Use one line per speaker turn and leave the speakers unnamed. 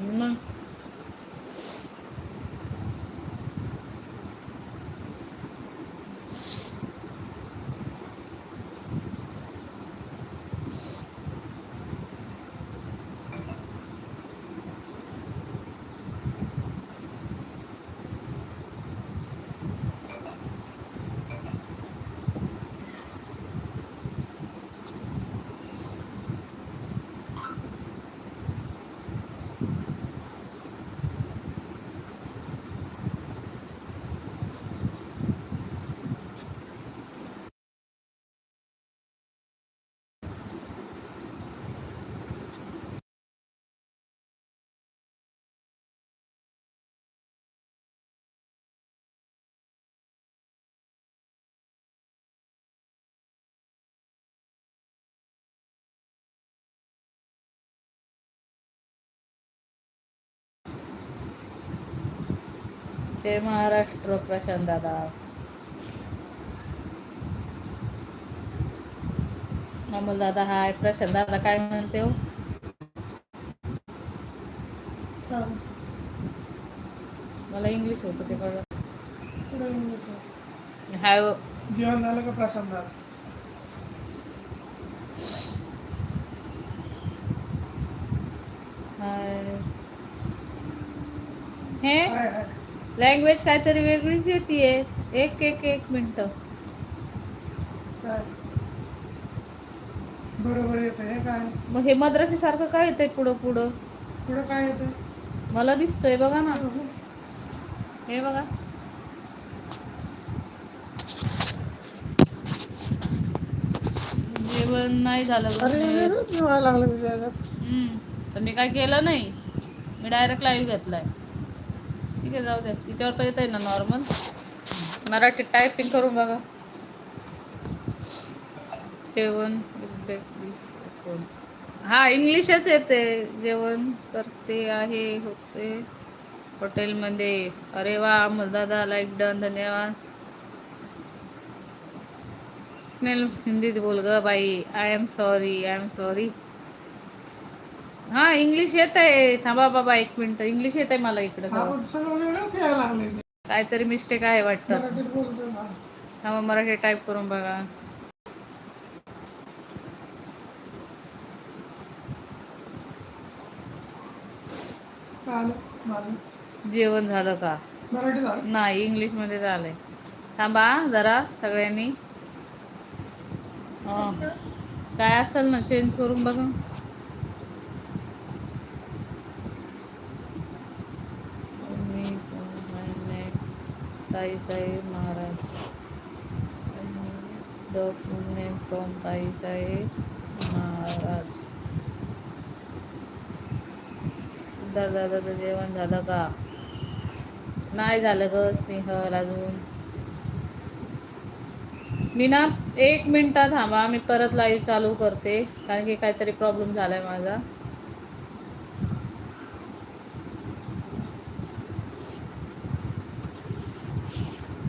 मग जय महाराष्ट्र प्रशांत दादा. अमोल दादा हाय. प्रशांत दादा काय म्हणते हो? मला इंग्लिश होतं ते कळलं. हाय हो.
जेवण झालं का प्रसाद झाला
हाय. हे?
हाय हाय.
लँग्वेज काहीतरी वेगळीच येते एक एक एक मिनिट.
बरोबर येतं हे काय?
मग हे मद्रासी सारखं काय येतंय पुढं पुढं?
पुढं काय येतं?
मला दिसतंय बघा ना. हे बघा. जेवण नाही झालं
लागलं.
तर मी काय केलं नाही. मी डायरेक्ट लाईव्ह घेतलाय. ठीक आहे जाऊ द्या. तिच्यावर तर येत आहे ना नॉर्मल मराठी टायपिंग करून बघा. जेवण हा इंग्लिशच येते. जेवण करते आहे होते. हॉटेलमध्ये अरे वा अमोल दादा लाईक डन धन्यवाद. स्नेल हिंदीत बोल ग बाई. I am sorry I am sorry हा इंग्लिश येत आहे थांबा बाबा एक मिनिट. इंग्लिश येत आहे मला इकडं काहीतरी मिस्टेक आहे वाटतं. थांबा मराठी टाईप करून बघा. जेवण झालं का? नाही इंग्लिशमध्ये झालंय. थांबा जरा सगळ्यांनी. हा. काय असेल ना चेंज करून बघा मी Tai Saheb Maharaj. The full name from Tai Saheb Maharaj. Siddharth दादाचं जेवण झालं का? नाही झालं ग स्नेहल अजून. मी ना एक मिनटात थांबा मी परत लाईव्ह चालू करते कारण की काहीतरी प्रॉब्लेम झाला आहे माझा.